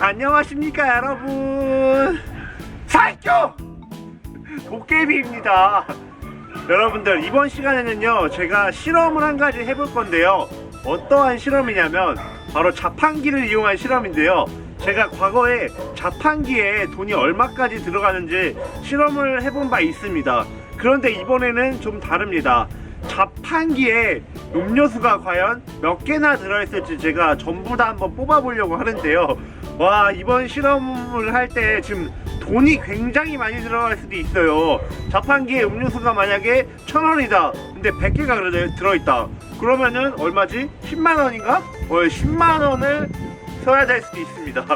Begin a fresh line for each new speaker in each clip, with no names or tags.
안녕하십니까 여러분. 살쪄 도깨비입니다. 여러분들 이번 시간에는요 제가 실험을 한 가지 해볼 건데요. 어떠한 실험이냐면 바로 자판기를 이용한 실험인데요. 제가 과거에 자판기에 돈이 얼마까지 들어가는지 실험을 해본 바 있습니다. 그런데 이번에는 좀 다릅니다. 자판기에 음료수가 과연 몇 개나 들어있을지 제가 전부 다 한번 뽑아보려고 하는데요. 와, 이번 실험을 할 때 지금 돈이 굉장히 많이 들어갈 수도 있어요. 자판기에 음료수가 만약에 천 원이다. 근데 100개가 들어있다. 그러면은 얼마지? 10만 원인가? 어, 10만 원을 써야 될 수도 있습니다.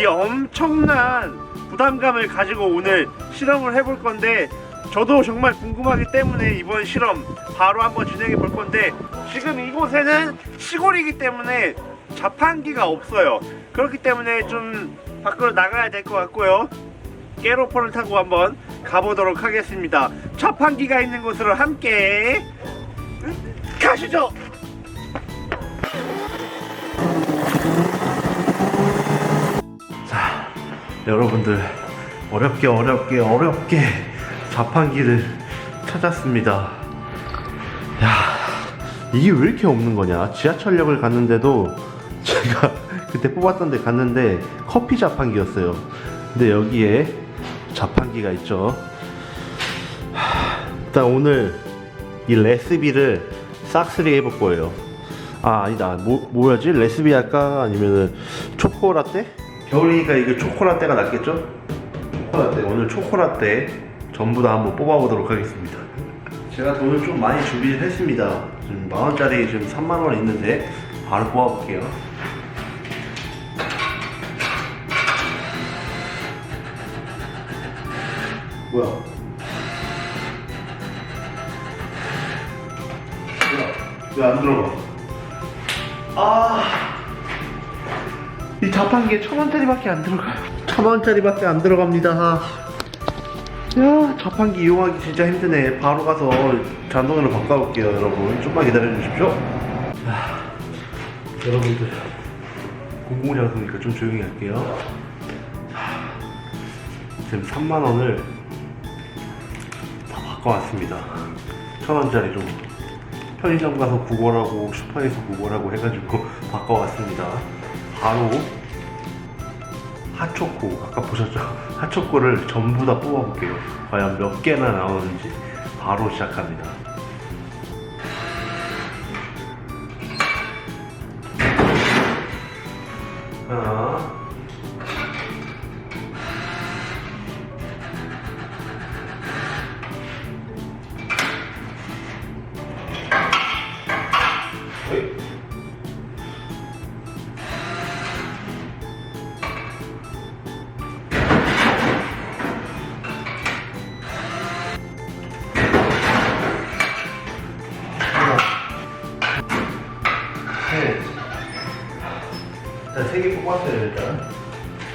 이 엄청난 부담감을 가지고 오늘 실험을 해볼 건데 저도 정말 궁금하기 때문에 이번 실험 바로 한번 진행해 볼 건데 지금 이곳에는 시골이기 때문에 자판기가 없어요. 그렇기 때문에 좀 밖으로 나가야 될 것 같고요. 깨로포를 타고 한번 가보도록 하겠습니다. 자판기가 있는 곳으로 함께 가시죠. 자, 여러분들 어렵게 어렵게 어렵게 자판기를 찾았습니다. 야, 이게 왜 이렇게 없는 거냐? 지하철역을 갔는데도 제가 그때 뽑았던 데 갔는데 커피 자판기였어요. 근데 여기에 자판기가 있죠. 하, 일단 오늘 이 레시피를 싹쓸이 해볼 거예요. 아 아니다 뭐, 뭐야지 레시피 할까 아니면은 초코라떼? 겨울이니까 이게 초코라떼가 낫겠죠? 초코라떼 오늘 초코라떼 전부 다 한번 뽑아보도록 하겠습니다 제가 돈을 좀 많이 준비를 했습니다 지금 만 원짜리 지금 3만 원 있는데 바로 뽑아볼게요 뭐야 왜안 들어가 아, 이 자판기에 천 원짜리밖에 안 들어가요. 천 원짜리밖에 안 들어갑니다. 야, 자판기 이용하기 진짜 힘드네. 바로 가서 자동으로 바꿔볼게요, 여러분. 좀만 기다려 주십시오. 아, 여러분들, 공공장소니까 좀 조용히 할게요. 아, 지금 3만 원을 다 바꿔왔습니다. 천 원짜리로. 편의점 가서 구걸하고 슈퍼에서 구걸하고 해가지고 바꿔왔습니다. 바로 핫초코 아까 보셨죠? 핫초코를 전부 다 뽑아볼게요. 과연 몇 개나 나오는지 바로 시작합니다. 뽑았어요 일단.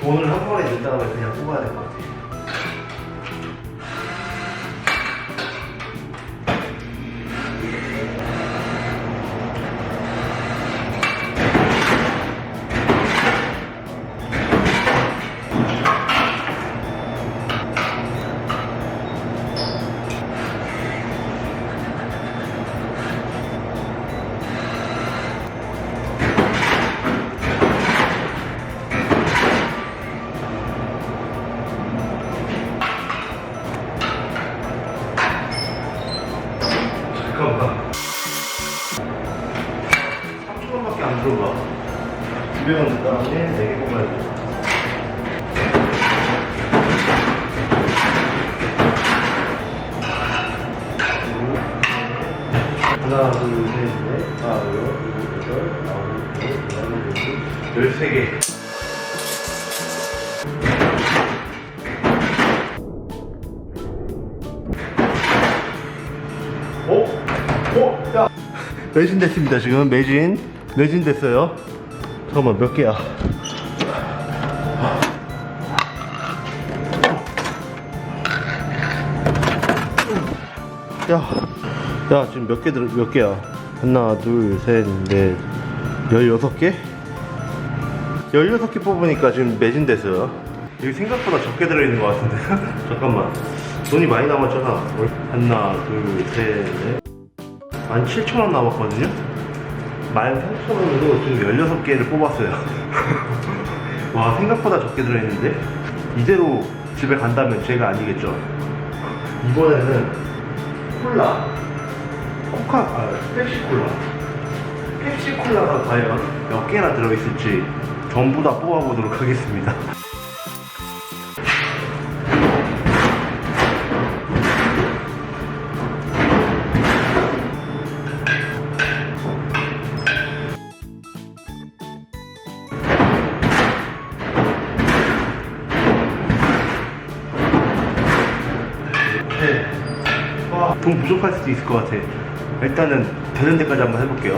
돈을 한 번에 낸 다음에 그냥 뽑아야 될 것 같아요. 200원 냈다. 다음에 4개 뽑아야 돼. 하나, 둘, 셋, 넷, 다섯, 일곱, 여덟, 아홉, 열, 열하나, 열둘, 열세 개. 어? 어? 야! 매진 됐습니다, 지금. 매진. 매진 됐어요. 잠깐만, 몇 개야? 야, 야, 지금 몇 개 들, 몇 개야? 하나, 둘, 셋, 넷, 열여섯 개? 16개 뽑으니까 지금 매진됐어요. 여기 생각보다 적게 들어있는 것 같은데. 잠깐만. 돈이 많이 남았잖아. 하나, 둘, 셋, 넷. 17,000원 남았거든요? 13,000원으로 지금 16개를 뽑았어요. 와, 생각보다 적게 들어있는데? 이대로 집에 간다면 제가 아니겠죠? 이번에는 콜라, 코카, 아, 펩시 콜라. 펩시 콜라가 과연 몇 개나 들어있을지 전부 다 뽑아보도록 하겠습니다. 부족할 수도 있을 것 같아. 일단은 되는 데까지 한번 해볼게요.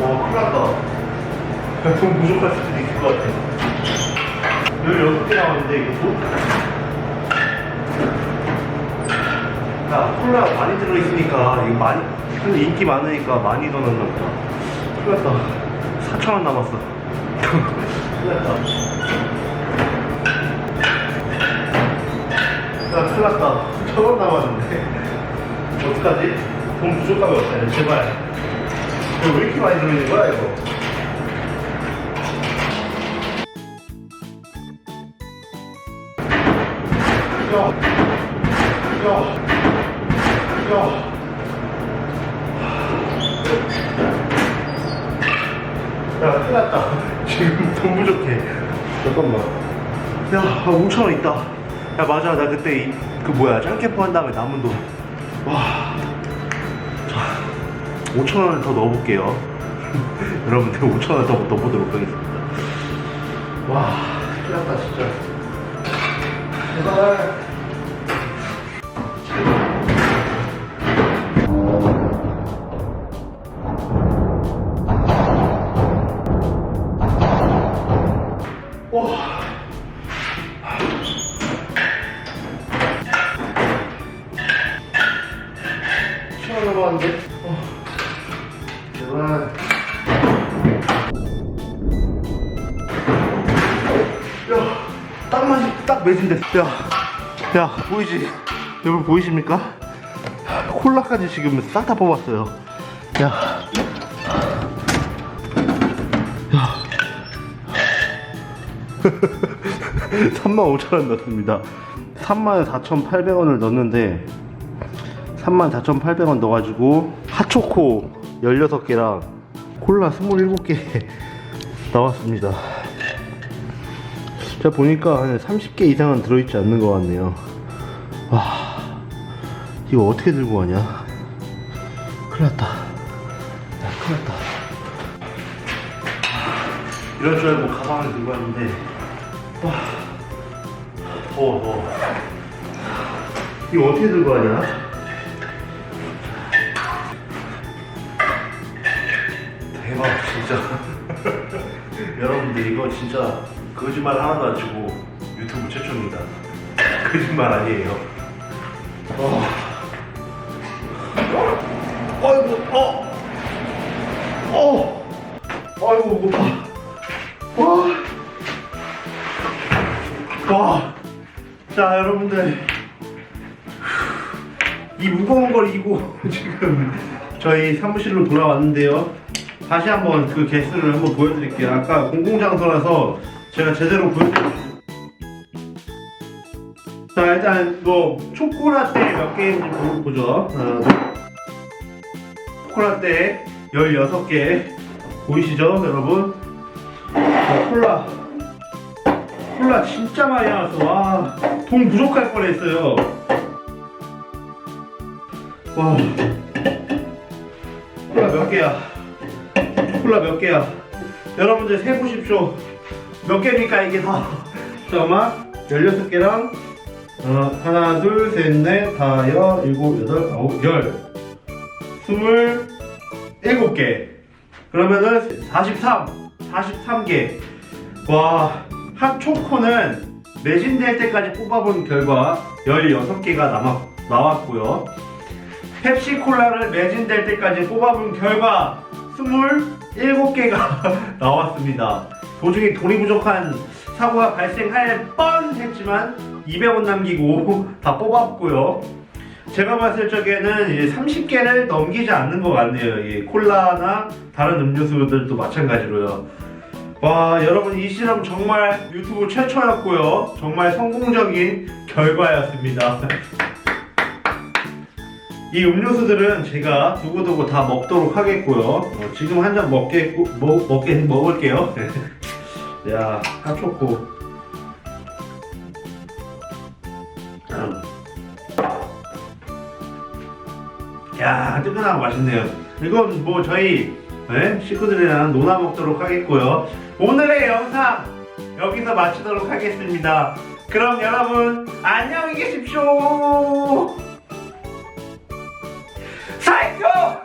와, 큰일 났다. 돈 부족할 수도 콜라 많이 들어있으니까, 이거 많이, 근데 인기 많으니까 많이 더 넣나 보다. 큰일 났다. 4천원 남았어. 큰일 났다. 야, 큰일 났다. 천원 남았는데. 어떡하지? 돈 부족함이 없다, 제발. 이거 왜 이렇게 많이 들어있는 거야, 이거? 야, 야, 야. 야, 큰일 났다. 지금 돈 부족해. 잠깐만. 야, 5천 원 있다. 야, 맞아. 나 그때 이, 그 뭐야, 짱캠프 한 다음에 남은 돈. 와. 자, 5천 원을 더 넣어볼게요. 여러분들 5천 원 더 넣어보도록 하겠습니다. 와, 큰일 났다, 진짜. 제발. 딱 맞이, 딱 매진됐어. 야, 야, 보이지? 여러분 보이십니까? 콜라까지 지금 싹 다 뽑았어요. 야. 야. 35,000원 넣었습니다. 34,800원을 넣었는데 34,800원 넣어가지고 핫초코 16개랑 콜라 27개 나왔습니다. 제가 보니까 한 30개 이상은 들어있지 않는 것 같네요. 와, 이거 어떻게 들고 가냐? 큰일 났다. 야, 큰일 났다. 이럴 줄 알고 가방을 들고 왔는데, 와, 더워, 더워. 이거 어떻게 들고 가냐? 대박, 진짜. 여러분들, 이거 진짜 거짓말 하나도 안 치고 유튜브 최초입니다. 거짓말 아니에요. 어. 아이고, 어! 어! 아이고, 못 봐. 와. 와. 자, 여러분들. 이 무거운 걸 이고 지금 저희 사무실로 돌아왔는데요. 다시 한번 그 개수를 한번 보여드릴게요. 아까 공공장소라서 제가 제대로 보여드릴게요. 자, 일단 뭐 초코라떼 몇 개인지 보- 보죠. 둘. 초코라떼 16개 보이시죠, 여러분? 자, 콜라. 콜라 진짜 많이 나왔어. 와, 돈 부족할 뻔했어요. 와, 콜라 몇 개야? 콜라 몇 개야? 여러분들 세보십시오. 몇 개입니까 이게 다? 잠깐만, 16개랑 어, 하나, 둘, 셋, 넷, 다, 여, 일곱, 여덟, 아홉, 열. 스물 일곱 개. 그러면은 43. 43개. 와, 핫초코는 매진될 때까지 뽑아본 결과 16개가 남았, 나왔고요. 펩시콜라를 매진될 때까지 뽑아본 결과 27개가 나왔습니다. 도중에 돈이 부족한 사고가 발생할 뻔 했지만 200원 남기고 다 뽑았고요. 제가 봤을 적에는 이제 30개를 넘기지 않는 것 같네요. 이 콜라나 다른 음료수들도 마찬가지로요. 와, 여러분 이 실험 정말 유튜브 최초였고요. 정말 성공적인 결과였습니다. 이 음료수들은 제가 두고두고 다 먹도록 하겠고요. 어, 지금 한 잔 먹게 먹, 먹게 먹을게요. 야, 핫초코. 음. 야, 뜨끈하고 맛있네요. 이건 뭐 저희 네? 식구들이랑 놀아 먹도록 하겠고요. 오늘의 영상 여기서 마치도록 하겠습니다. 그럼 여러분 안녕히 계십시오. Psycho!